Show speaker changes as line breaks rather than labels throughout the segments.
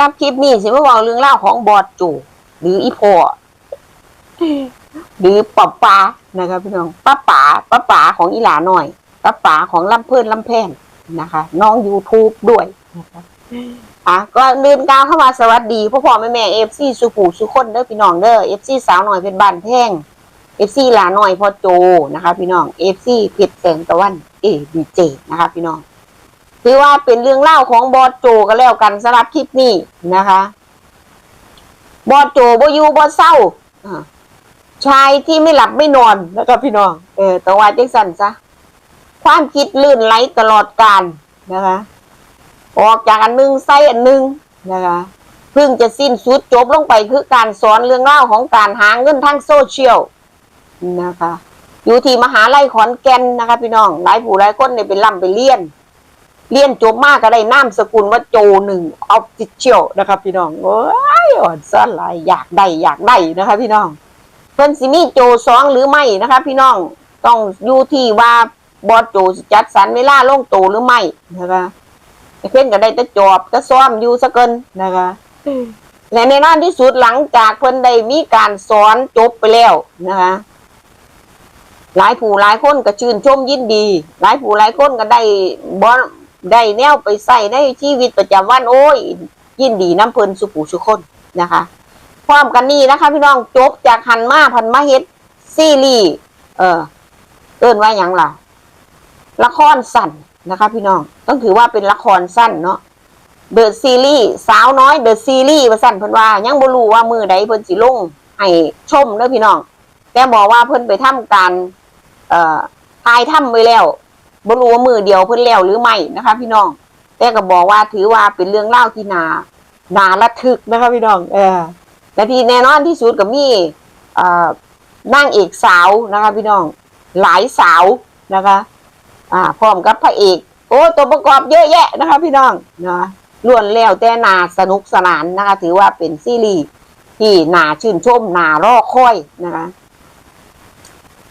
รับคลิปนี้สิมาบอกเรื่องเล่าวของบอดจูหรืออีพอหรือป้าป๋านะคะพี่น้องป้าป๋าป้าป๋าของอีหลาหน่อยป้าป๋าของลำเพื่อนลำแพนนะคะ น้อง YouTube ด้วยนะคะอะก็ลืมกลาวเข้ามาสวัสดีพ่อพ่อแม่แม่เอฟซีสุผูสุคนเด้อพี่น้องเด้อเอฟซีสาวหน่อยเป็นบ้านแพงเอฟซีหลาหน่อยพ่อโจนะคะ พี่น้องเอฟซีเพชรแสงตะวันเอดีเจนะคะ พี่น้อง ถือว่าเป็นเรื่องเล่าของบอสโจก็แล้วกันสำหรับคลิปนี้นะคะ บอสโจบอยู่บอเศร้าชายที่ไม่หลับไม่นอนนะครับพี่น้อง เออแต่ว่าจังสันซะความคิดลื่นไหลตลอดการนะคะ ออกจากอันหนึงใส่อันหนึงนะคะเพิ่งจะสิ้นสุดจบลงไปคือการสอนเรื่องเล่าของการหาเงินทางโซเชียลนะคะ อยู่ที่มหาลัยขอนแก่นนะคะ พี่น้องหลายผู้หลายคนเนี่ยเป็นล่ำไปเรียน เรียนจบมากก็ได้นามสกุลว่าโจหนึ่งออฟฟิเชียลนะครับพี่น้องโอ้ยอ่อนซ่อนหลายอยากได้อยากได้นะคะพี่น้อง เพิ่นสิมีโจสองหรือไม่นะคะ พี่น้องต้องอยู่ที่ว่าบอสโจสจัดสรรเวลาลงโตหรือไม่นะคะเพิ่อนก็ได้แต่จอบแต่ซ้อมอยู่ซะเกินนะคะและในนั้นที่สุดหลังจากเพิ่นได้มีการสอนจบไปแล้วนะคะหลายผู้หลายคนก็ชื่นชมยินดี หลายผู้หลายคนก็ได้บอ ได้แนวไปใส่ในชีวิตประจำวันโอ้ย ยินดีน้ำเพลินสุผูสุคนนะคะพร้อมกันนี้นะคะ พี่น้องจบจากหันมาพันมาเฮ็ดซีรีส์เออเอิ้นว่าหยังล่ะ ละครสั้นนะคะ พี่น้องต้องถือว่าเป็นละครสั้นเนาะเดอะซีรีส์สาวน้อยเดอะซีรีส์ว่าสั้นเพิ่นว่า ยังบ่รู้ว่ามือใดเพิ่นสิลงให้ชมเด้อพี่น้องแต่บอกว่าเพิ่นไปทำการเอ่อทายถ้ำไว้แล้ว บรู้ว่ามือเดียวเพิ่นแล้วหรือไม่นะคะ พี่น้อง แต่ก็บอกว่าถือว่าเป็นเรื่องเล่าที่นานาระทึกนะคะพี่น้อง เออและที่แน่นอนที่สุดก็มีเอ่อนางเอกสาวนะคะ พี่น้อง หลายสาวนะคะ อ่า พร้อมกับพระเอก โอ้ตัวประกอบเยอะแยะนะคะ พี่น้องนะล้วนแล้วแต่นาสนุกสนานนะคะ ถือว่าเป็นซีรีส์ที่นาชื่นชมนารอคอยนะคะ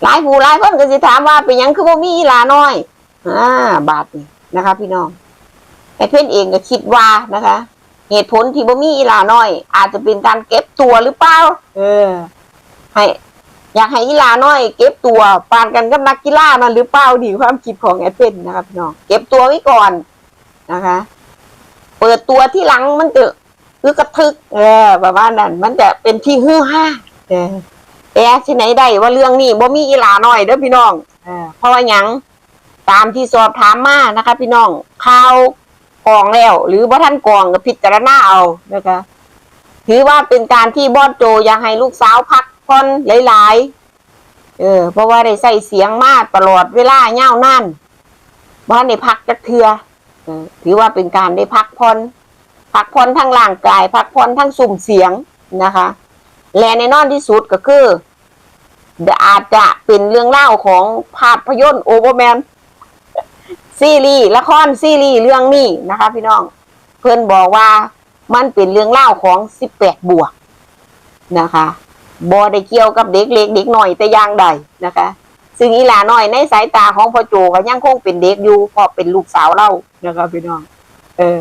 หลายผู้หลายคนก็สิถามว่าเป็นยังคือบ่มีลาน้อย อ่าบาทนี่นะคะ พี่น้องไอ้เพื่อนเองก็คิดว่านะคะ เหตุผลที่บ่มีอีหลาน้อย อาจจะเป็นการเก็บตัวหรือเปล่าเออ ให้ อยากให้อีหลาน้อย เก็บตัวปานกันกับนักกีฬานั่นหรือเปล่าดีความคิดของแอดเป็นนะคะพี่น้องเก็บตัวไว้ก่อนนะคะ เปิดตัวที่หลังมันจะคือกระทึก เออประมาณนั้น มันจะเป็นที่ฮือฮาเออแต่ที่ไหนได้ว่าเรื่องนี้บ่มีอีหลาน้อยเด้อพี่น้องเออเพราะว่ายัง ตามที่สอบถามมานะคะ พี่น้องข่าวกองแล้ว หรือบ่ท่านกองก็พิจารณาเอานะคะ ถือว่าเป็นการที่บอสโจอยากให้ลูกสาวพักผ่อนหลายๆ เออ เพราะว่าได้ใส่เสียงมากตลอดเวลาเง่านั่นบ้านได้พักจักเทือเออถือว่าเป็นการได้พักผ่อนพักผ่อนทั้งร่างกาย พักผ่อนทั้งสุ่มเสียงนะคะ และในนอนที่สุดก็คืออาจจะเป็นเรื่องเล่าของภาพยนตร์โอเวอร์แมน ซีรีส์ละครซีรีส์เรื่องนี้นะคะ พี่น้อง เพื่อนบอกว่ามันเป็นเรื่องเล่าของสิบแปดบวกนะคะบอได้เกี่ยวกับเด็กเล็กเด็กหน่อยแต่อย่างใดนะคะ ซึ่งอีหลาน้อยในสายตาของพ่อโจก็ยังคงเป็นเด็กอยู่เพราะเป็นลูกสาวเรานะคะพี่น้อง เออ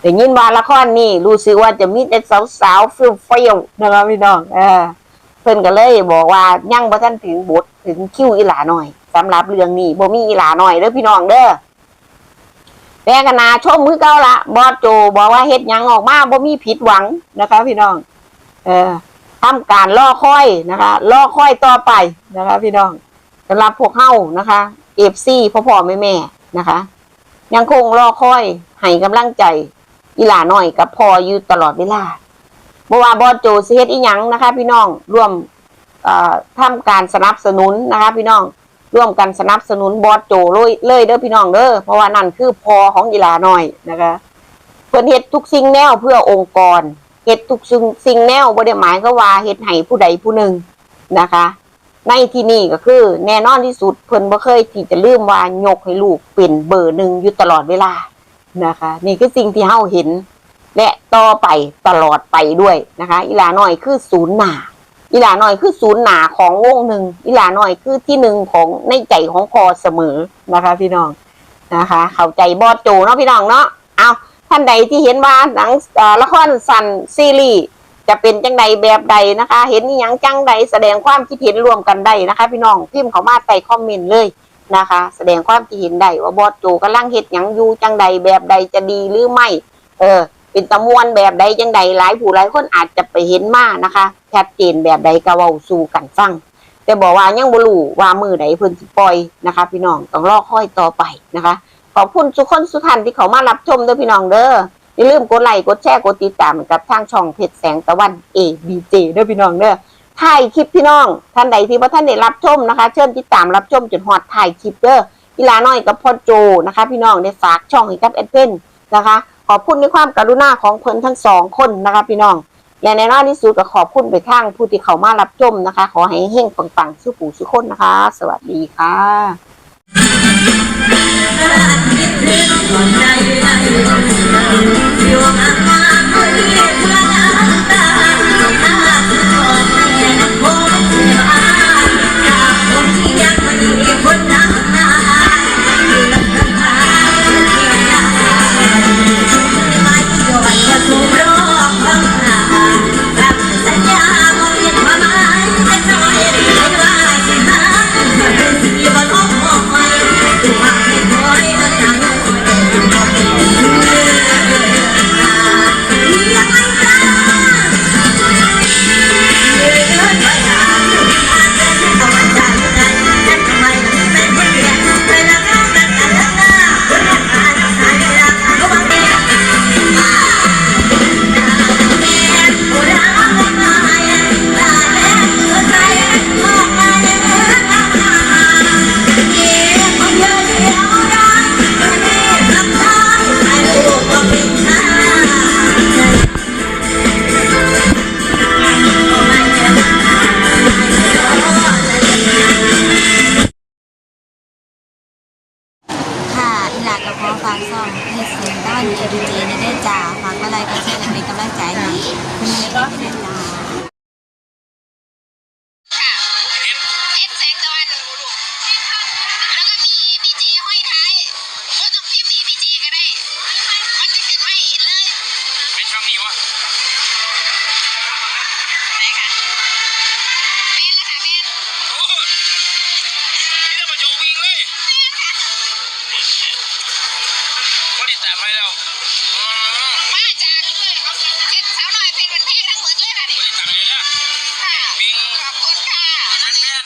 แต่ยินว่าละครนี่รู้สึกว่าจะมีแต่สาวๆฟิลฟิลนะคะพี่น้องเออเพิ่นก็เลยบอกว่ายังบ่ทันถึงบทถึงคิวอีหลาหน่อยสำหรับเรื่องนี้บ่มีอีหลาหน่อยเด้อพี่น้องเด้อ แต่ก็นาชมมือเก่าละบอสโจบอกว่าเฮ็ดยังออกมาบ่มีผิดหวังนะคะ พี่น้อง เออทำการล่อค่อยนะคะล่อค่อยต่อไปนะคะ พี่น้องสำหรับพวกเฮานะคะ FC พ่อพ่อแม่แม่นะคะ ยังคงรอคอยให้กำลังใจอีหลาหน่อยกับพออยู่ตลอดเวลาบ่ว่าบอสโจเฮ็ดอีหยังนะคะ พี่น้องร่วมเอ่อทำการสนับสนุนนะคะ พี่น้อง ร่วมกันสนับสนุนบอสโจเลยเลยเด้อพี่น้องเด้อเพราะว่านั่นคือพอของอีหลาหน่อยนะคะเพิ่นเฮ็ดทุกสิ่งแนวเพื่อองค์กรเฮ็ดทุกสิ่งสิ่งแนวบ่ได้หมายก็ว่าเฮ็ดให้ผู้ใดผู้หนึ่งนะคะ ในที่นี่ก็คือ แน่นอนที่สุดเพิ่นบ่เคยที่จะลืมว่ายกให้ลูกเป็นเบอร์หนึ่งอยู่ตลอดเวลานะคะ นี่คือสิ่งที่เฮาเห็น และต่อไปตลอดไปด้วยนะคะ อีหลาน้อยคือศูนย์หนา อีหลาหน้อยคือศูนย์หนาของวงหนึ่งอีหลาหน้อยคือที่หนึ่งของในใจของพอเสมอนะคะ พี่น้องนะคะ เข้าใจบอสโจเนาะพี่น้องเนาะเอาท่านใดที่เห็นว่าหนังละครสั้นซีรีส์จะเป็นจังใดแบบใดนะคะ เห็นอหยังจังใดแสดงความคิดเห็นรวมกันได้นะคะ พี่น้องพิมพ์เขามาใต้คอมเมนต์เลยนะคะ แสดงความคิดเห็นได้ว่าบอสโจกำลังเฮ็ดหยังอยู่จังใดแบบใดจะดีหรือไม่ เออ เป็นตะมวนแบบใดจังใดหลายผู้หลายคนอาจจะไปเห็นมานะคะชัดเจนแบบใดก็เว้าสู่กันฟังแต่บอกว่ายังบ่รู้ว่ามือใดเพิ่นสิปล่อยนะคะ พี่น้องต้องรอค่อยต่อไปนะคะ ขอบคุณทุกคนสุท่านที่เขามารับชมเด้อพี่น้องเด้ออย่าลืมกดไลค์กดแชร์กดติดตามกับทางช่องเพจแสงตะวัน A B J เด้อพี่น้องเด้อถ่ายคลิปพี่น้อง ท่านใดที่ว่าท่านได้รับชมนะคะเชิญติดตามรับชมจนฮอดถ่ายคลิปเด้ออีลาน้อยกับพ่อโจนะคะ พี่น้องได้ฝากช่องให้กับแอดเพ่นนะคะ ขอบคุณในความกรุณาของเพิ่นทั้งสองคนนะคะพี่น้อง และในนอนที่สุดก็ขอบคุณไปทางผู้ที่เขามารับชมนะคะ ขอให้เฮงปังๆชื่
อปู่ชื่อคนนะคะ สวั
สดีค่ะ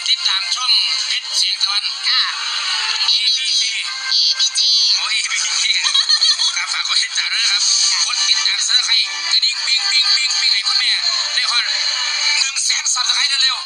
ติดตามช่องเพชรเสียงตะวัน
ค่ะ
EBC
EPG
โอ้ย EBC ครับฝากกดติดตามด้วยนะครับกดติดตามซับสไครต์กระดิ่งปิ้งปิ้งปิ้งปิ้งให้คุณแม่ได้ฮอดหนึ่งแสนซับสไครต์เร็ว